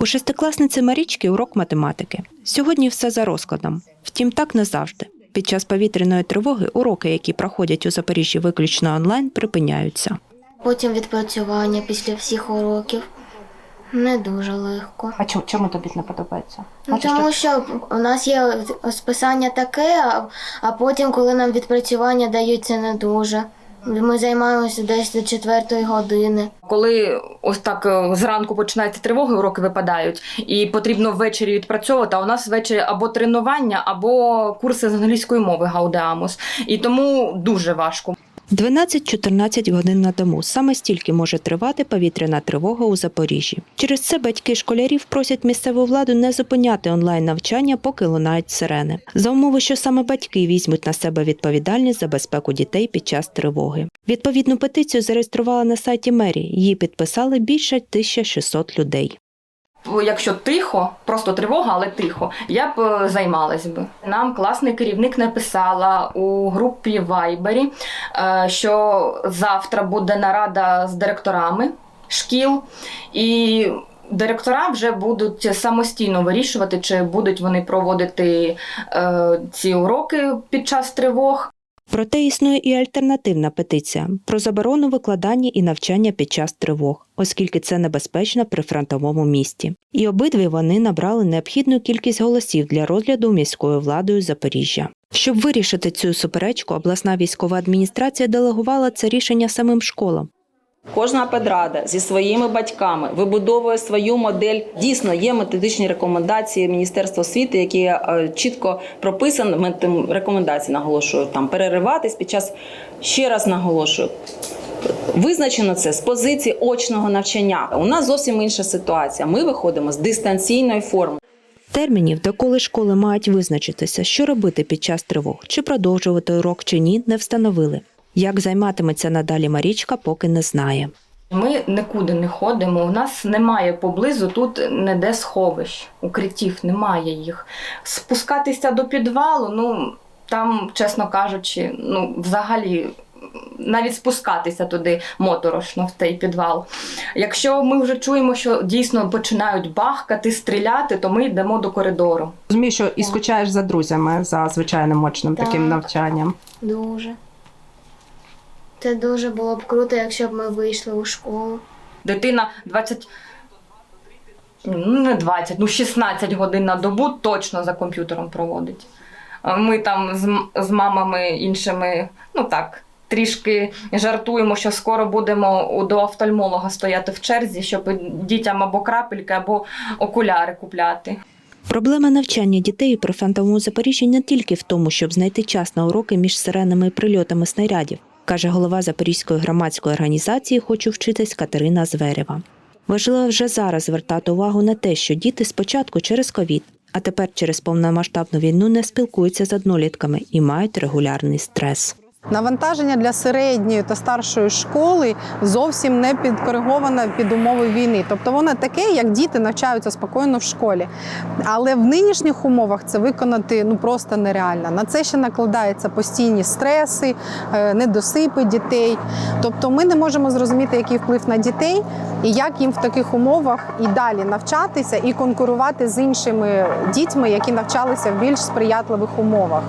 У шестикласниці Марічки урок математики. Сьогодні все за розкладом. Втім, так не завжди. Під час повітряної тривоги уроки, які проходять у Запоріжжі виключно онлайн, припиняються. Потім відпрацювання після всіх уроків. Не дуже легко. А чому, чому тобі не подобається? Ну, тому що- що у нас є списання таке, а, а потім, коли нам відпрацювання дають, це не дуже. Ми займаємося десь до четвертої години. Коли ось так е, зранку починаються тривоги, уроки випадають, і потрібно ввечері відпрацьовувати. А у нас ввечері або тренування, або курси з англійської мови Гаудеамус. І тому дуже важко. 12-14 годин на дому. Саме стільки може тривати повітряна тривога у Запоріжжі. Через це батьки школярів просять місцеву владу не зупиняти онлайн навчання, поки лунають сирени. За умови, що саме батьки візьмуть на себе відповідальність за безпеку дітей під час тривоги. Відповідну петицію зареєструвала на сайті мерії. Її підписали більше 1600 людей. Якщо тихо, просто тривога, але тихо, я б е, займалась би. Нам класний керівник написала у групі Вайбері, е, що завтра буде нарада з директорами шкіл, і директора вже будуть самостійно вирішувати, чи будуть вони проводити е, ці уроки під час тривог. Проте існує і альтернативна петиція про заборону викладання і навчання під час тривог, оскільки це небезпечно при фронтовому місті. І обидві вони набрали необхідну кількість голосів для розгляду міською владою Запоріжжя. Щоб вирішити цю суперечку, обласна військова адміністрація делегувала це рішення самим школам. Кожна педрада зі своїми батьками вибудовує свою модель. Дійсно, є методичні рекомендації Міністерства освіти, які е, чітко прописані. Рекомендації наголошую там перериватись під час ще раз наголошую. Визначено це з позиції очного навчання. У нас зовсім інша ситуація. Ми виходимо з дистанційної форми. Термінів, доколи школи мають визначитися, що робити під час тривог, чи продовжувати урок чи ні, не встановили. Як займатиметься надалі Марічка, поки не знає. Ми нікуди не ходимо. У нас немає поблизу тут ніде сховищ, укриттів, немає їх. Спускатися до підвалу, ну там, чесно кажучи, ну взагалі. Навіть спускатися туди моторошно в той підвал. Якщо ми вже чуємо, що дійсно починають бахкати, стріляти, то ми йдемо до коридору. Розумію, що і скучаєш за друзями, за звичайним очним Так. таким навчанням. Дуже. Це дуже було б круто, якщо б ми вийшли у школу. Дитина 20, ну не 20, ну 16 годин на добу точно за комп'ютером проводить. Ми там з, з мамами іншими, ну так, трішки жартуємо, що скоро будемо до офтальмолога стояти в черзі, щоб дітям або крапельки, або окуляри купляти. Проблема навчання дітей у прифронтовому Запоріжжі не тільки в тому, щоб знайти час на уроки між сиренами і прильотами снарядів, каже голова Запорізької громадської організації Хочу вчитись Катерина Зверєва. Важливо вже зараз звертати увагу на те, що діти спочатку через ковід, а тепер через повномасштабну війну не спілкуються з однолітками і мають регулярний стрес. Навантаження для середньої та старшої школи зовсім не підкориговане під умови війни. Тобто воно таке, як діти навчаються спокійно в школі. Але в нинішніх умовах це виконати ну просто нереально. На це ще накладаються постійні стреси, е, недосипи дітей. Тобто ми не можемо зрозуміти, який вплив на дітей і як їм в таких умовах і далі навчатися і конкурувати з іншими дітьми, які навчалися в більш сприятливих умовах.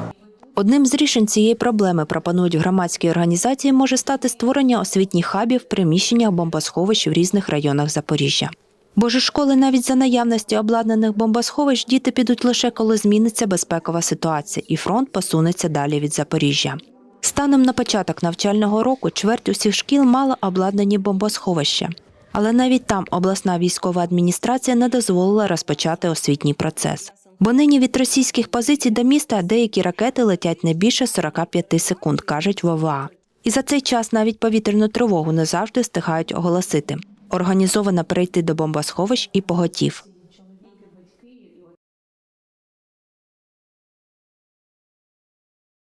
Одним з рішень цієї проблеми пропонують громадські організації може стати створення освітніх хабів приміщеннях бомбосховищ в різних районах Запоріжжя. Бо ж школи навіть за наявності обладнаних бомбосховищ діти підуть лише коли зміниться безпекова ситуація і фронт посунеться далі від Запоріжжя. Станом на початок навчального року чверть усіх шкіл мала обладнані бомбосховища. Але навіть там обласна військова адміністрація не дозволила розпочати освітній процес. Бо нині від російських позицій до міста деякі ракети летять не більше 45 секунд, кажуть ВВА. І за цей час навіть повітряну тривогу не завжди встигають оголосити. Організовано перейти до бомбосховищ і поготів.